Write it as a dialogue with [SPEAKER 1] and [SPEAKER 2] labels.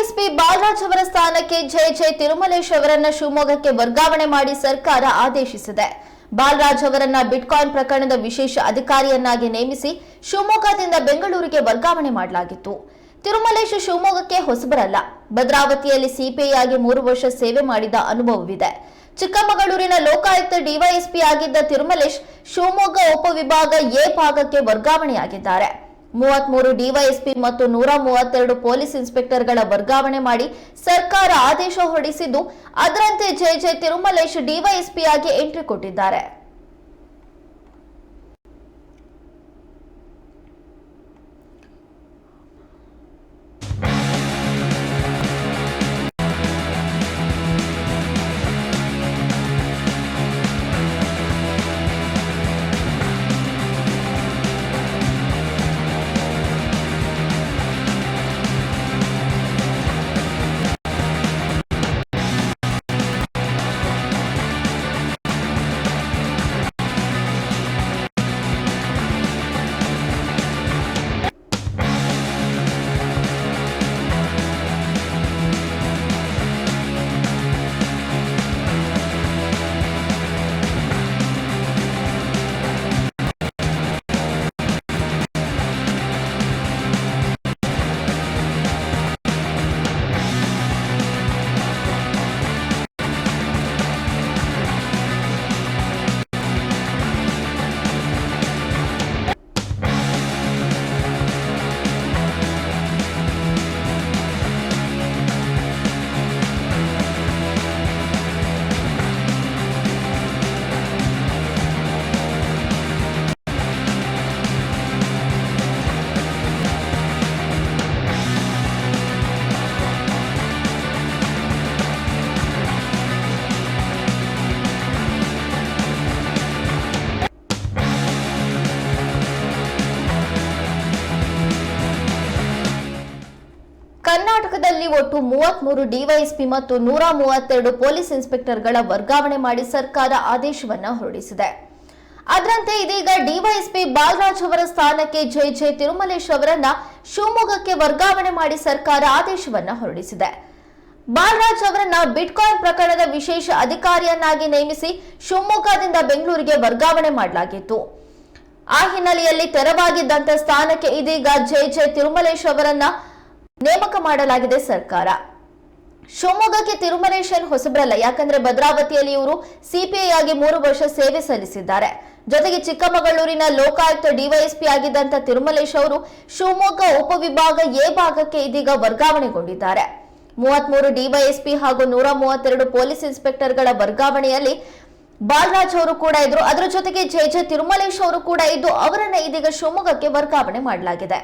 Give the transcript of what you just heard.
[SPEAKER 1] DYSP Balaraj ಅವರ ಸ್ಥಾನಕ್ಕೆ J J Thirumalesh ಅವರನ್ನ ಶಿವಮೊಗ್ಗಕ್ಕೆ ವರ್ಗಾವಣೆ ಮಾಡಿ ಸರ್ಕಾರ ಆದೇಶಿಸಿದೆ. ಬಾಲರಾಜ್ ಅವರನ್ನ ಬಿಟ್ಕಾಯಿನ್ ಪ್ರಕರಣದ ವಿಶೇಷ ಅಧಿಕಾರಿಯನ್ನಾಗಿ ನೇಮಿಸಿ ಶಿವಮೊಗ್ಗದಿಂದ ಬೆಂಗಳೂರಿಗೆ ವರ್ಗಾವಣೆ ಮಾಡಲಾಗಿತ್ತು. ತಿರುಮಲೇಶ್ ಶಿವಮೊಗ್ಗಕ್ಕೆ ಹೊಸಬರಲ್ಲ. ಭದ್ರಾವತಿಯಲ್ಲಿ ಸಿಪಿಐ ಆಗಿ ಮೂರು ವರ್ಷ ಸೇವೆ ಮಾಡಿದ ಅನುಭವವಿದೆ. ಚಿಕ್ಕಮಗಳೂರಿನ ಲೋಕಾಯುಕ್ತ ಡಿವೈಎಸ್ಪಿ ಆಗಿದ್ದ ತಿರುಮಲೇಶ್ ಶಿವಮೊಗ್ಗ ಉಪವಿಭಾಗ ಎ ಭಾಗಕ್ಕೆ ವರ್ಗಾವಣೆಯಾಗಿದ್ದಾರೆ. ಮೂವತ್ಮೂರು ಡಿವೈಎಸ್ಪಿ ಮತ್ತು ನೂರ ಮೂವತ್ತೆರಡು ಪೊಲೀಸ್ ಇನ್ಸ್ಪೆಕ್ಟರ್ಗಳ ವರ್ಗಾವಣೆ ಮಾಡಿ ಸರ್ಕಾರ ಆದೇಶ ಹೊರಡಿಸಿದ್ದು, ಅದರಂತೆ ಜೆ ಜೆ ತಿರುಮಲೇಶ್ ಡಿವೈಎಸ್ಪಿಯಾಗಿ ಎಂಟ್ರಿ ಕೊಟ್ಟಿದ್ದಾರೆ. ಕರ್ನಾಟಕದಲ್ಲಿ ಒಟ್ಟು ಮೂವತ್ಮೂರು ಡಿವೈಎಸ್ಪಿ ಮತ್ತು ನೂರ ಮೂವತ್ತೆರಡು ಪೊಲೀಸ್ ಇನ್ಸ್ಪೆಕ್ಟರ್ಗಳ ವರ್ಗಾವಣೆ ಮಾಡಿ ಸರ್ಕಾರ ಆದೇಶವನ್ನ ಹೊರಡಿಸಿದೆ. ಅದರಂತೆ ಇದೀಗ ಡಿವೈಎಸ್ಪಿ ಬಾಲರಾಜ್ ಅವರ ಸ್ಥಾನಕ್ಕೆ ಜೈ ಜೆ ತಿರುಮಲೇಶ್ ಅವರನ್ನ ಶಿವಮೊಗ್ಗಕ್ಕೆ ವರ್ಗಾವಣೆ ಮಾಡಿ ಸರ್ಕಾರ ಆದೇಶವನ್ನ ಹೊರಡಿಸಿದೆ. ಬಾಲರಾಜ್ ಅವರನ್ನ ಬಿಟ್ಕಾಯಿನ್ ಪ್ರಕರಣದ ವಿಶೇಷ ಅಧಿಕಾರಿಯನ್ನಾಗಿ ನೇಮಿಸಿ ಶಿವಮೊಗ್ಗದಿಂದ ಬೆಂಗಳೂರಿಗೆ ವರ್ಗಾವಣೆ ಮಾಡಲಾಗಿತ್ತು. ಆ ಹಿನ್ನೆಲೆಯಲ್ಲಿ ತೆರವಾಗಿದ್ದಂತ ಸ್ಥಾನಕ್ಕೆ ಇದೀಗ ಜೈ ಜೆ ತಿರುಮಲೇಶ್ ಅವರನ್ನ ನೇಮಕ ಮಾಡಲಾಗಿದೆ ಸರ್ಕಾರ. ಶಿವಮೊಗ್ಗಕ್ಕೆ ತಿರುಮಲೇಶನ್ ಹೊಸಬ್ರಲ್ಲ, ಯಾಕಂದ್ರೆ ಭದ್ರಾವತಿಯಲ್ಲಿ ಇವರು ಸಿಪಿಐ ಆಗಿ ಮೂರು ವರ್ಷ ಸೇವೆ ಸಲ್ಲಿಸಿದ್ದಾರೆ. ಜೊತೆಗೆ ಚಿಕ್ಕಮಗಳೂರಿನ ಲೋಕಾಯುಕ್ತ ಡಿವೈಎಸ್ಪಿ ಆಗಿದ್ದಂತ ತಿರುಮಲೇಶ್ ಅವರು ಶಿವಮೊಗ್ಗ ಉಪವಿಭಾಗ ಎ ಭಾಗಕ್ಕೆ ಇದೀಗ ವರ್ಗಾವಣೆಗೊಂಡಿದ್ದಾರೆ. ಮೂವತ್ಮೂರು ಡಿವೈಎಸ್ಪಿ ಹಾಗೂ ನೂರ ಮೂವತ್ತೆರಡು ಪೊಲೀಸ್ ಇನ್ಸ್ಪೆಕ್ಟರ್ಗಳ ವರ್ಗಾವಣೆಯಲ್ಲಿ ಬಾಲರಾಜ್ ಅವರು ಕೂಡ ಇದ್ರು. ಅದರ ಜೊತೆಗೆ ಜೆ ಜೆ ತಿರುಮಲೇಶ್ ಅವರು ಕೂಡ ಇದ್ದು, ಅವರನ್ನ ಇದೀಗ ಶಿವಮೊಗ್ಗಕ್ಕೆ ವರ್ಗಾವಣೆ ಮಾಡಲಾಗಿದೆ.